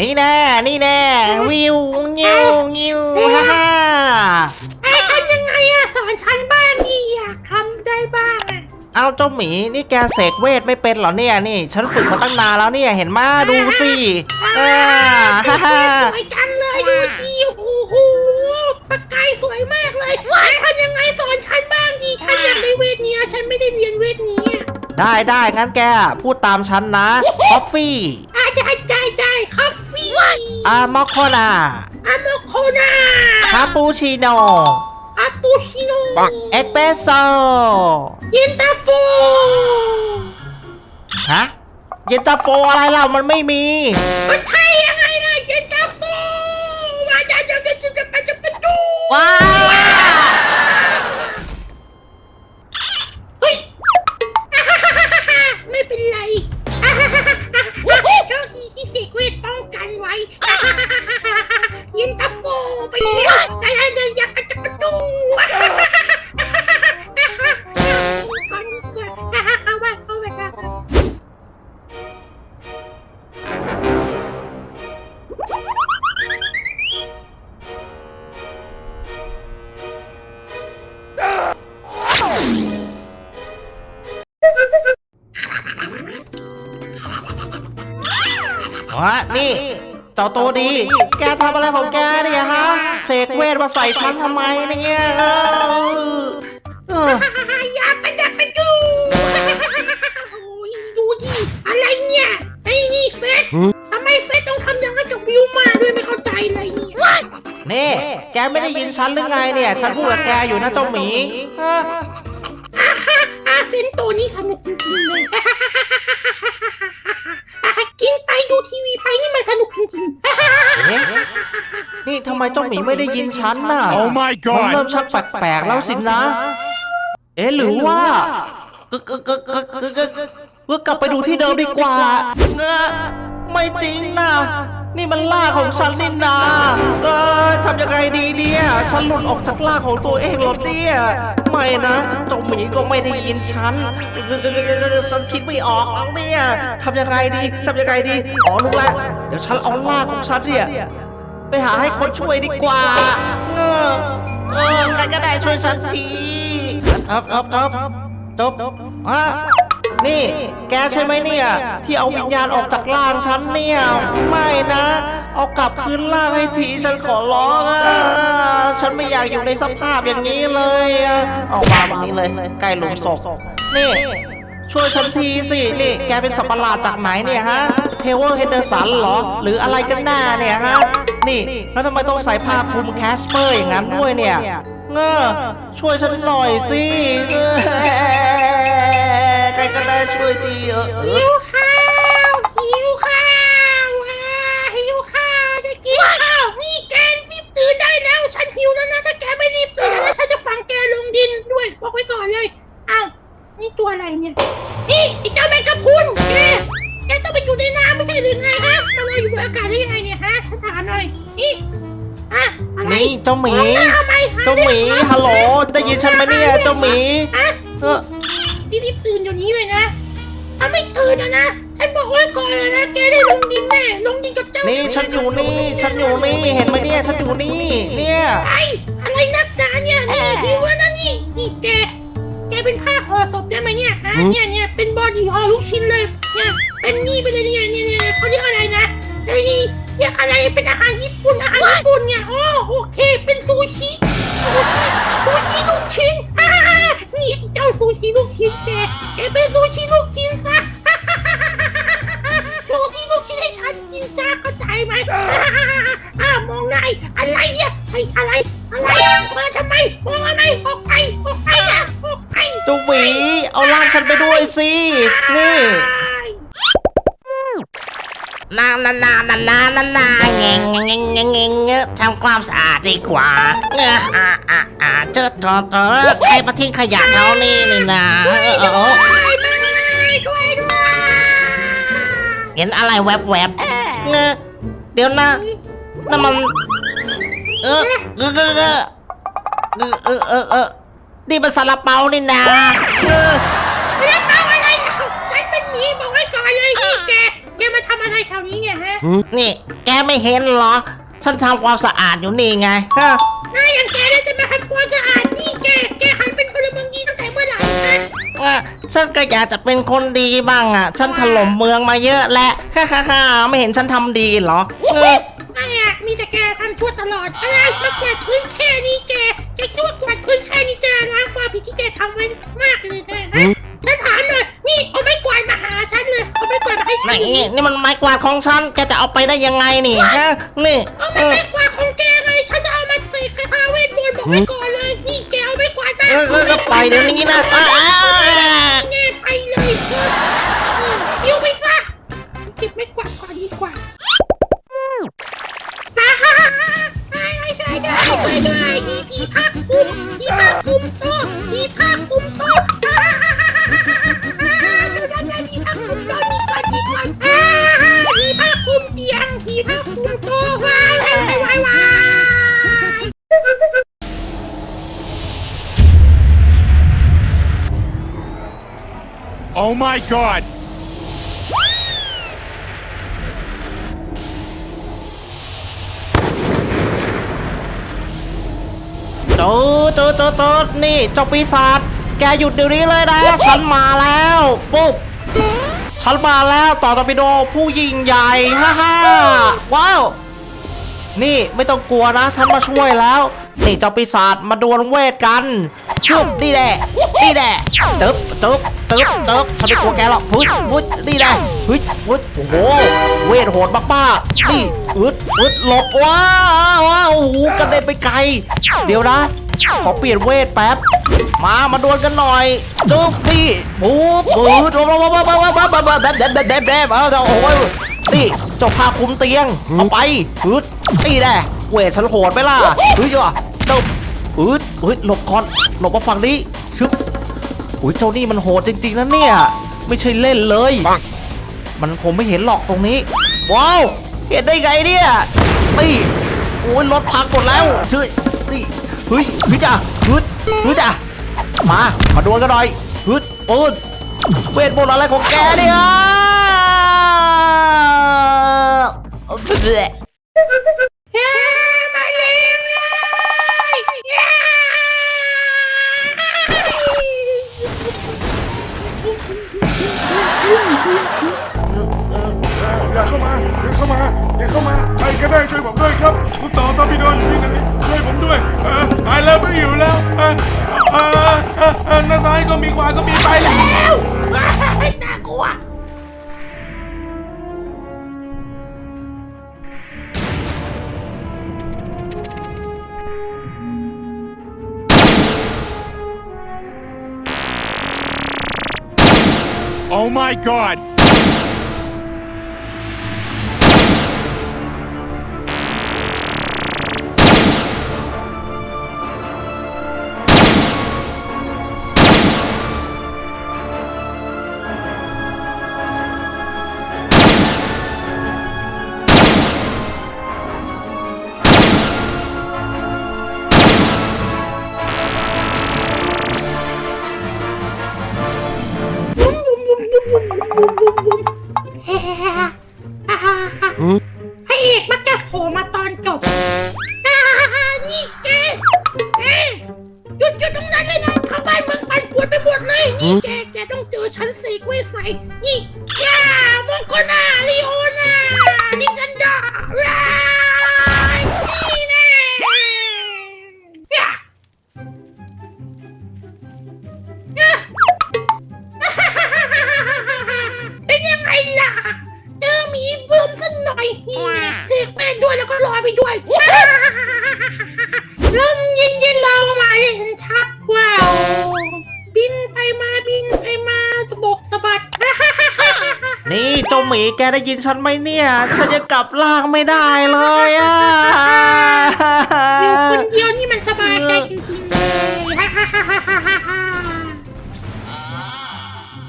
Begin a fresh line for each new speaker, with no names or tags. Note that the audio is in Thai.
นี่แน่ นี่แน่ วิวงิวงิวฮ่าฮ่า
ไอ้ทำยังไงอะสอนฉันบ้างดิอยากทำได้บ้างอะ
เอาเจ้าหมีนี่แกเสกเวทไม่เป็นเหรอเนี่ยนี่ ฉันฝึกมาตั้งนานแล้วเนี่ยเห็นมาดูสิอ่าฮ่าฮ่า
สวยจังเลยดูดิโอ้โหปากกายสวยมากเลยไอ้ทำยังไงสอนฉันบ้างดิฉันอยากได้เวทเนี้ยฉันไม่ได้เรียนเวทนี้อะ
ได้ได้งั้นแกพูดตามฉันนะคอฟฟี่
อา
มอคโคนา
อะโมโคนา
คาปูชิโน
อะปูชิโน
เอสเปรสโซ
เย็นตาโฟ
ฮะเย็นตาโฟอะไรเรามันไม่มี
มันใช่ยังไงนะเย็นตาโฟมาจะจะจะจะไปจะไปดู
ว้าว
นี่ เจ้า
ตัวดี แกทำอะไรของแกเนี่ยฮะ เสกเวทมาใส่ฉันทำไมเนี่ยเออเออ
อย่าไปอย่าไปดูโอ้ยดูดิอะไรเนี่ยไอ้นี่เฟสทำไมเฟสต้องทำอย่างนั้นกับวิวมาด้วยไม่เข้าใจเลยเนี่ย
นี่แกไม่ได้ยินฉันหรือไงเนี่ย ฉันพูดกับแกอยู่นะเจ้าหมีฮะ
อาฮะอาเฟนตัวนี้สนุกจริงๆเลย กินไปดูทีวีไปนี่มันสนุกจริงๆ
เอ๊ะนี่ทำไมเจ้าหมีไม่ได้ยินฉันน่ะ
Oh my
มัน
god!
เริ่มชักแปลกๆแล้วสินะ เอ๊ะหรือว่ากึกกึกกึกกึกกึกกึกเพื่อกลับไปดูที่เดิมดีกว่าเงอะไม่จริงนะ นี่มันล่าของฉันนี่นาเออทำยังไงดีเนี่ย ฉันหลุดออกจากล่าของตัวเองหรอเนี่ย ไม่นะเจ้าหมีก็ไม่ได้ยินฉันฉันคิดไม่ออกแล้วเนี่ยทำยังไงดีทำยังไงดีอ๋อรู้แล้วเดี๋ยวฉันเอาล่าของฉันเนี่ยไปหาให้คนช่วยดีกว่าเออเออใครก็ได้ช่วยฉันทีครับครับครับจบอะ นี่ แกใช่ไหมเนี่ย ที่เอาวิญญาณออกจากร่างฉันเนี่ย ไม่นะ เอากลับคืนร่างให้ทีฉันขอร้องอะฉันไม่อยากอยู่ในสภาพอย่างนี้เลยอะเอามาแบบนี้เลยใกล้หลุมศพนี่ ช่วยฉันทีสิ นี่ แกเป็นสัตว์ประหลาดจากไหนเนี่ยฮะ เทเวอร์เฮนเดอร์สันเหรอ หรืออะไรกันแน่เนี่ยฮะ นี่ แล้วทำไมต้องใส่ผ้าคลุมแคสเปอร์อย่างนั้นด้วยเนี่ยเออช่วยฉันหน่อยสิ ก็ได้ช่วยทีเออเอ
หิ
อ
วข้าวหิวข้าวอ่าหิวข้าวจะกินข้าวนี่แกรีบตื่นได้แล้ว ฉันหิวแล้วนะถ้าแกไม่รีบตื่นแล้วฉันจะฝังแกลงดินด้วยบอกไว้ก่อนเลยอ้าวนี่ตัวอะไรเนี่ยนี่ไอ้เจ้าแมงกะพรุนแกแกต้องไปอยู่ในน้ำไม่ใช่หรือไงฮะมาลอยอยู่บนอากาศได้ยังไงเนี่ยฮะฉันถามหน่อยนี่อะอะไร
นี่เจ้าหมี
มองน้ทำไมฮะ
เจ้าหมีฮัลโหล ได้ยินฉันไหมเนี่ย เจ้าหมี
นกับเจ้า
นี่ฉันอยู่นี่ ฉันอยู่นี่ เห็นไหมเนี่ยฉันอยู่นี่ เนี่ย
ไอ้อะไรนักหนาเนี่ยนี่หิวแล้วนะนี่นี่แกแกเป็นผ้าห่อศพได้ไหมเนี่ยฮะเนี่ยเนี่ยเป็นบอดี้ห่อลูกชิ้นเลยเนี่ยเป็นนี่ไปเลยเนี่ยเนี่ยเนี่ยเขาเรียกอะไรนะไอ้นี่เรียกอะไรเป็นอาหารญี่ปุ่นอาหารญี่ปุ่นเนี่ยอ๋อโอเคเป็นซูชิซูชิซูชิลูกชิ้นฮ่าฮ่าฮ่านี่เจ้าซูชิลูกชิ้นแกแกเป็นซูชิลูก องนายอะไรเนี่ยไอ้อะไร อะไร มาทำไมมองอะไรออกไปออกไปนะออกไป
เจ้าหมีเอาล่างฉันไปด้วยสินี่
นานานานานานานาเงงเงงเงงเงงเงทำความสะอาดดีกว่าเอออ่าอ่าอ่าเจอตัวตัวใครมาทิ้งขยะแถวนี้นี่นะเออเออเออ
ช่วยมาช่วยด้วย
เห็นอะไรแวบแวบเงเดี๋ยวนะนั่นมัน เออเออเออเออเออเออเออเออนี่มันซาลาเปานี่นะเออ
แล้วเอาอะไรล่ะฉันเป็นหมีบอกไว้ก่อนเลยนี่แก แกมาทำอะไรอะไรแถวนี้เนี่ยฮะ
นี่ แกไม่เห็นเหรอ ฉันทำความสะอาดอยู่นี่ไงฮะ
นายอย่างแกเนี่ยจะมาทำความสะอาดนี่แก แกหันเป็นพลเมืองดีตั้งแต่เมื่อไหร่ฮะ
อะฉันก็อยากจะเป็นคนดีบ้างอะ ฉันถล่มเมืองมาเยอะและฮ่าฮ่าฮ่าไม่เห็นฉันทำดีเหรอเออ
ไม่อะมีแต่แกทำชั่วตลอดอะไรมากวาดพื้นแค่นี้แกแกคิดว่ากวาดพื้นแค่นี้จะล้างความผิดที่แกทำไว้มากเลยแกฮะฉันถามหน่อยนี่เอาไม้กวาดมาหาฉันเลยเอาไม้กวาดมาให้ฉั
ไหน
น
นี่นี่มันไม้กวาดของฉันแกจะเอาไปได้ยังไงนี่ฮะนี่
เอา
เอ
มา
อ
ไม้กวาดของแกไงฉันจะเอามาเสกคาถาเวทมนต์บอกไว้ก่อนเลยนี่แกเอาไม้กวาดมา
เออเออก็ไปเดี๋ยวนี้นะ
Oh my god!
โจูโจูโจูโจูนี่เจ้าปีศาจแกหยุดเดี๋ยวนี้เลยนะ ฉันมาแล้วปุ๊บฉันมาแล้วต่อตอร์ปิโดผู้ยิ่งใหญ่ฮ่าฮ่าว้าว นี่ไม่ต้องกลัวนะฉันมาช่วยแล้ว นี่เจ้าปีศาจมาดวลเวทกันจุบนี่แหละนี่แหละตึ๊บตึ๊บตึ๊บตึ๊บฉันไม่กลัวแกหรอกพุ้ยพุ้ยนี่แหละพุ้ยพุ้ยโอ้โหเวทโหดมากๆนี่อึดอึดหลบว้าวว้าวโอ้โหกระเด็นไปไกล เดี๋ยวนะขอเปลี่ยนเวทแป๊บ มา มาดวลกันหน่อยจุ๊บนี่บู๊บบู๊บว้าวว้าวว้าวว้าวว้าวว้าวว้าวแบบแบบแบบแบบแบบเอาเอาโอ้ย นี่เจ้าพาคุมเตียง เอาไปอึดนี่แหละเวทฉันโหดไหมล่ะเฮ้ยจ้ะเจ้าอึดเฮ้ยหลบก่อนหลบมาฝั่งนี้ชึบอุ้ยเจ้านี่มันโหดจริงๆนะเนี่ย ไม่ใช่เล่นเลย มันคงไม่เห็นหรอกตรงนี้ ว้าว เห็นได้ไงเนี่ยนี่โอ้ยรถพังหมดแล้วช่วยนี่เฮ้ยพี่จ้าฮึดฮึดจ้ามา มาดวลกันหน่อยฮึดปืนเวทมนต์อะไรของแกเนี่ย เอาเล
ย
อย่าเข้ามา อย่าเข้ามา อย่าเข้ามา ใครก็ได้ช่วยผมด้วยครับ คุณต่อตอร์ปิโดอยู่ที่ไหนช่วยผมด้วยเออตายแล้วไม่อยู่แล้วเออเออเออเออหน้าซ้ายก็มีขวาก็มีไปแล้ว
ว้ายน่ากลัว
Oh my god!
แกแกต้องเจอฉันสีกเวยใสนี่ จ้า
หมีแกได้ยินฉันไหมเนี่ย ฉันจะกลับล่างไม่ได้เลยอะ
อยู่คนเดียวนี่มันสบายใจจ